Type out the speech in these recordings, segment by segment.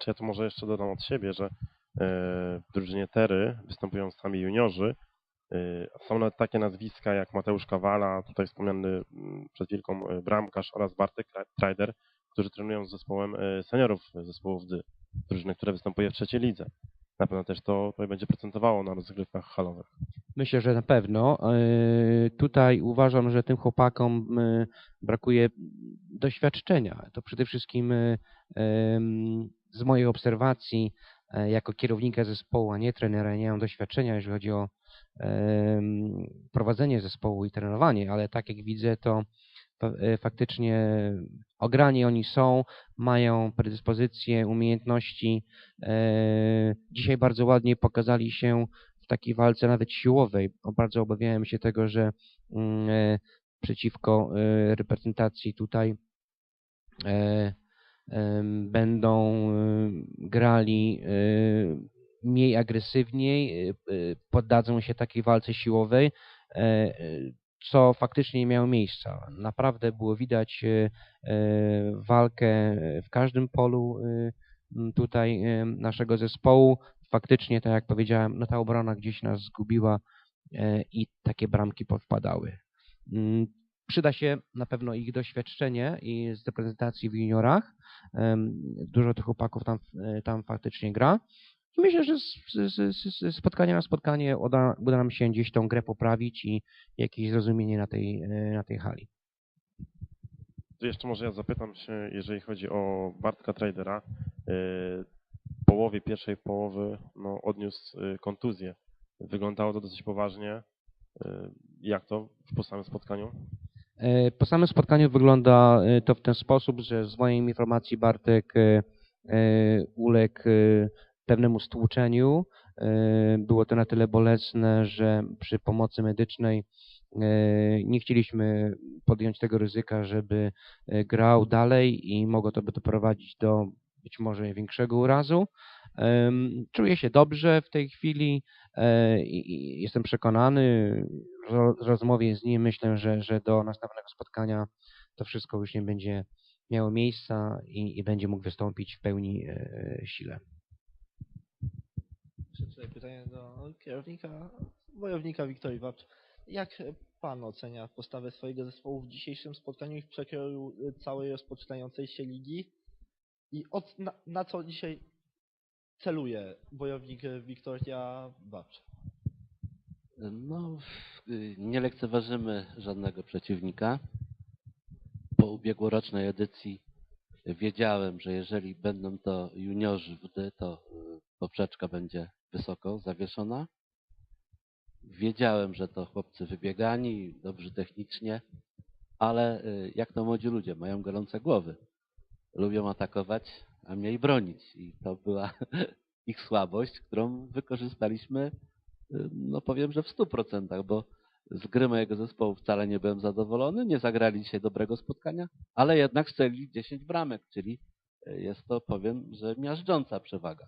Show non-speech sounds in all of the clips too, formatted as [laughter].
Czy ja tu może jeszcze dodam od siebie, że e, w drużynie Tery występują sami juniorzy. E, Są nawet takie nazwiska jak Mateusz Kawala, tutaj wspomniany mm, przed chwilką e, bramkarz oraz Bartek Trajder, którzy trenują z zespołem seniorów zespołów D, drużyny, które występuje w trzeciej lidze. Na pewno też to tutaj będzie procentowało na rozgrywkach halowych. Myślę, że na pewno. Yy, Tutaj uważam, że tym chłopakom yy, brakuje doświadczenia. To przede wszystkim ym, z mojej obserwacji jako kierownika zespołu, a nie trenera, nie mam doświadczenia, jeżeli chodzi o prowadzenie zespołu i trenowanie, ale tak jak widzę, to fa- faktycznie ograni oni są, mają predyspozycje, umiejętności. Dzisiaj bardzo ładnie pokazali się w takiej walce nawet siłowej. Bardzo obawiałem się tego, że mm, e, przeciwko e, reprezentacji tutaj e, będą grali mniej agresywniej, poddadzą się takiej walce siłowej, co faktycznie nie miało miejsca. Naprawdę było widać walkę w każdym polu tutaj naszego zespołu faktycznie, tak jak powiedziałem, no ta obrona gdzieś nas zgubiła e, i takie bramki powpadały. Mm, Przyda się na pewno ich doświadczenie i z reprezentacji w juniorach. Dużo tych chłopaków tam, e, tam faktycznie gra. Myślę, że z, z, z, spotkania na spotkanie uda, uda nam się gdzieś tą grę poprawić i jakieś zrozumienie na tej, e, na tej hali. Jeszcze może ja zapytam się, jeżeli chodzi o Bartka Tradera. Połowie pierwszej połowy no, odniósł e, kontuzję. Wyglądało to dosyć poważnie. E, Jak to po samym spotkaniu? E, Po samym spotkaniu wygląda e, to w ten sposób, że z mojej informacji Bartek uległ pewnemu stłuczeniu. Było to na tyle bolesne, że przy pomocy medycznej nie chcieliśmy podjąć tego ryzyka, żeby grał dalej i mogło to by doprowadzić do być może większego urazu. Czuję się dobrze w tej chwili e, i jestem przekonany, w ro- w rozmowie z nim myślę, że, że do następnego spotkania to wszystko już nie będzie miało miejsca i, i będzie mógł wystąpić w pełni e, sile. Tutaj pytanie do kierownika, wojownika Wiktorii Wawcz. Jak pan ocenia postawę swojego zespołu w dzisiejszym spotkaniu i w przekroju całej rozpoczynającej się ligi? I od, na, na co dzisiaj celuje wojownik y, Wiktoria Wawcz? No, nie lekceważymy żadnego przeciwnika. Po ubiegłorocznej edycji wiedziałem, że jeżeli będą to juniorzy w D, to y, poprzeczka będzie wysoko zawieszona. Wiedziałem, że to chłopcy wybiegani, dobrzy technicznie, ale y, jak to młodzi ludzie, mają gorące głowy. Lubią atakować, a mniej bronić. I to była [laughs] ich słabość, którą wykorzystaliśmy no powiem, że w stu procentach, bo z gry mojego zespołu wcale nie byłem zadowolony, nie zagrali dzisiaj dobrego spotkania, ale jednak strzelili 10 bramek, czyli y, jest to, powiem, że miażdżąca przewaga.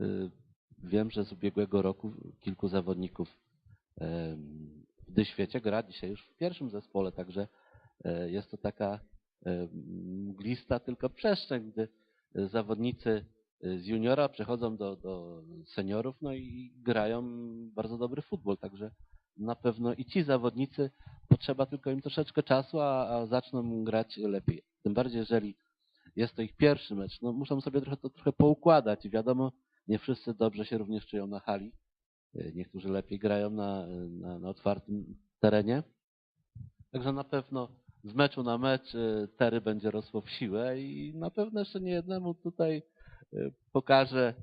Y, Wiem, że z ubiegłego roku kilku zawodników w dyświecie gra dzisiaj już w pierwszym zespole, także e, jest to taka mglista tylko przestrzeń, gdy e, zawodnicy z juniora przechodzą do, do seniorów, no i grają bardzo dobry futbol, także na pewno i ci zawodnicy potrzeba tylko im troszeczkę czasu, a, a zaczną grać lepiej. Tym bardziej, jeżeli jest to ich pierwszy mecz, no muszą sobie trochę to trochę poukładać wiadomo, nie wszyscy dobrze się również czują na hali. Y, Niektórzy lepiej grają na, na, na otwartym terenie. Także na pewno z meczu na mecz y, Tery będzie rosło w siłę i na pewno jeszcze nie jednemu tutaj y, pokaże,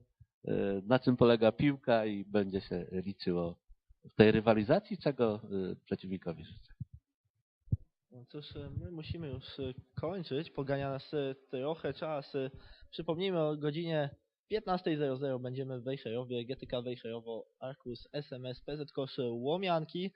y, na czym polega piłka i będzie się liczyło w tej rywalizacji, czego przeciwnikowi życzę. No cóż, my musimy już kończyć. Pogania nas trochę czas. Przypomnijmy o godzinie 15.00 będziemy w Wejherowie, GTK Wejherowo, Arkus, SMS, PZ Kosz, Łomianki.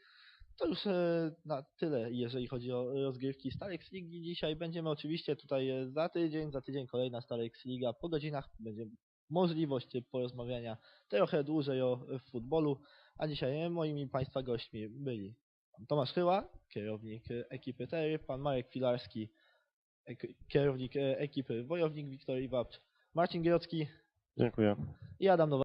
To już e, na tyle, jeżeli chodzi o rozgrywki Stalex Ligi. Dzisiaj będziemy oczywiście tutaj e, za tydzień, za tydzień kolejna Stalex Liga. Po godzinach będzie możliwość porozmawiania trochę dłużej o e, futbolu. A dzisiaj e, moimi Państwa gośćmi byli pan Tomasz Chyła, kierownik e, ekipy Tery, pan Marek Filarski, ek- kierownik e, ekipy Wojownik Wiktorii Wapcz Marcin Gierocki Dziękuję. i Adam Nowak.